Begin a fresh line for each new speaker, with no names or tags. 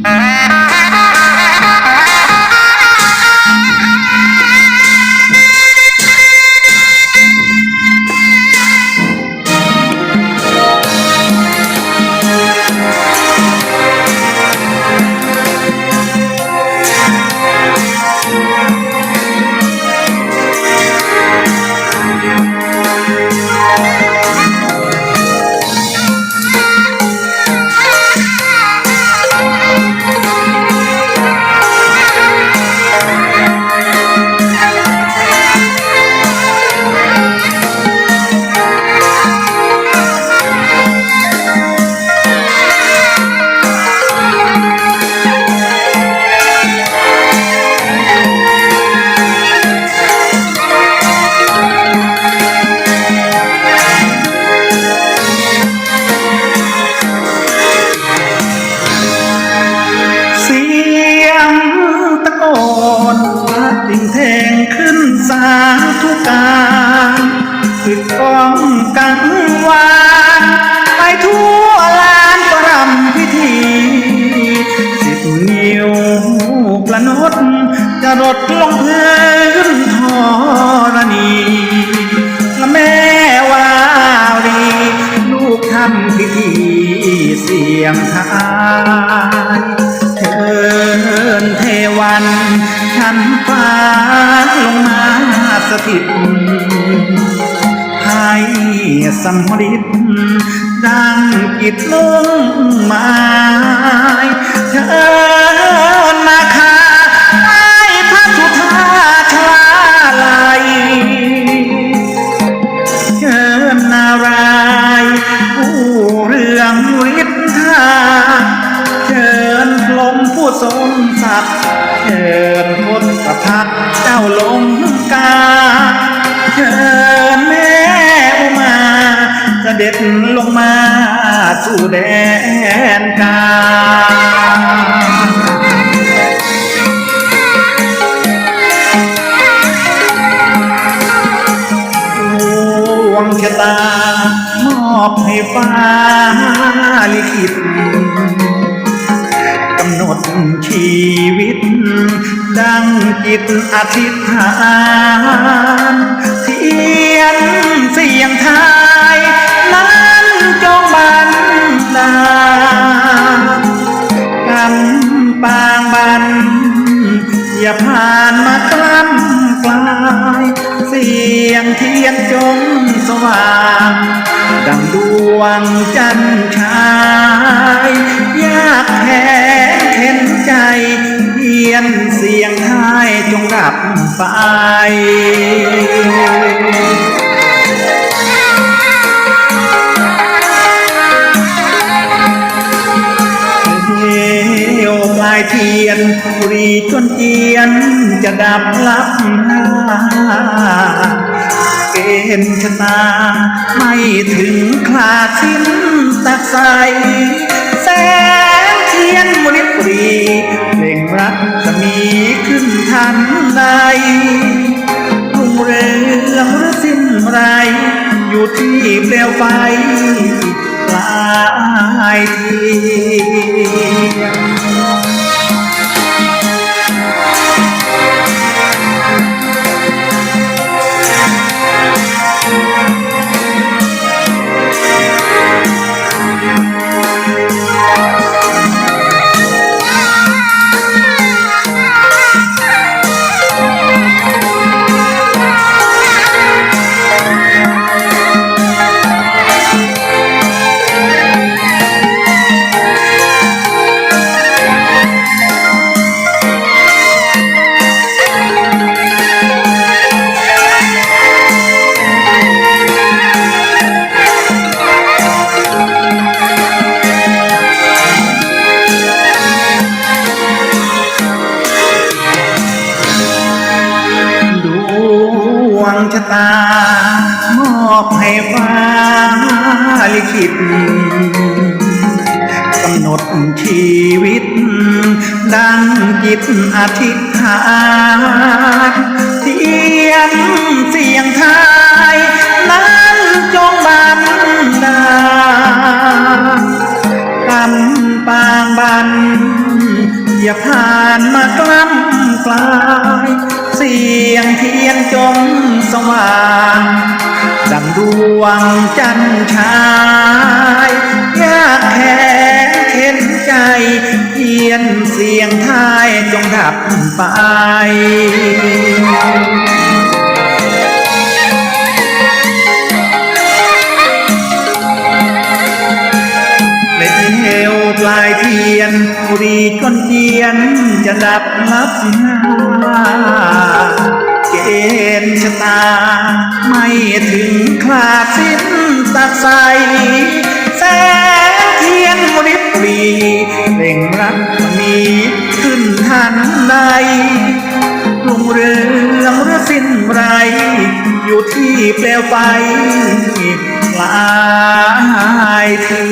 เดลงพื้นธรณีและแม่วาวดีลูกทำพิธีเสียงทายเชิญเทวันชั้นฟ้าลงมาสถิตให้สำริดดังกิจมุ่งหมายเชิญนา ศักดิ์เชิญทศพัฒน์เจ้าลงกาเชิญแม่อุมาเสด็จลงมาสู่แดนกาดวงชะตามอบให้ฟ้าลิขิต ดชีวิต ดังจิตอธิษฐานเทียนเสียงทาย นั้นจงบันดาลกำปางบัน อย่าผ่านมากล้ำกลายเสียงเทียนจงสว่างดังดวงจันทร์ชาย ยากแค้ ใจเทียนเสียงทายจงรับไปเมียวปลายเทียนบุรีจนเจียนจะดับลับหาเกณฑ์ชะตาไม่ถึงคลาสิ้นตักใส ขึ้นทันใดรุ่งเรืองหรือสิ้นไร อยู่ที่เปลวไฟปลายที ชะตา มอบให้ฟ้าลิขิตกำหนดชีวิต ดังจิตอธิษฐานเสียงเสียงทา สว่างดังดวงจันทร์ชายยากแค้นเข็นใจเทียนเสียงทายจงดับไปเล็ดเอวปลายเทียนบุรีก้นเทียนจะดับลับหน้า เกณฑ์ชะตา ไม่ถึงคลาดสิ้นตัดใสแสงเทียนริบหรีเร่งรักมีขึ้นทันใดลุงเรืองหรือสิ้นไร อยู่ที่เปลวไฟลายที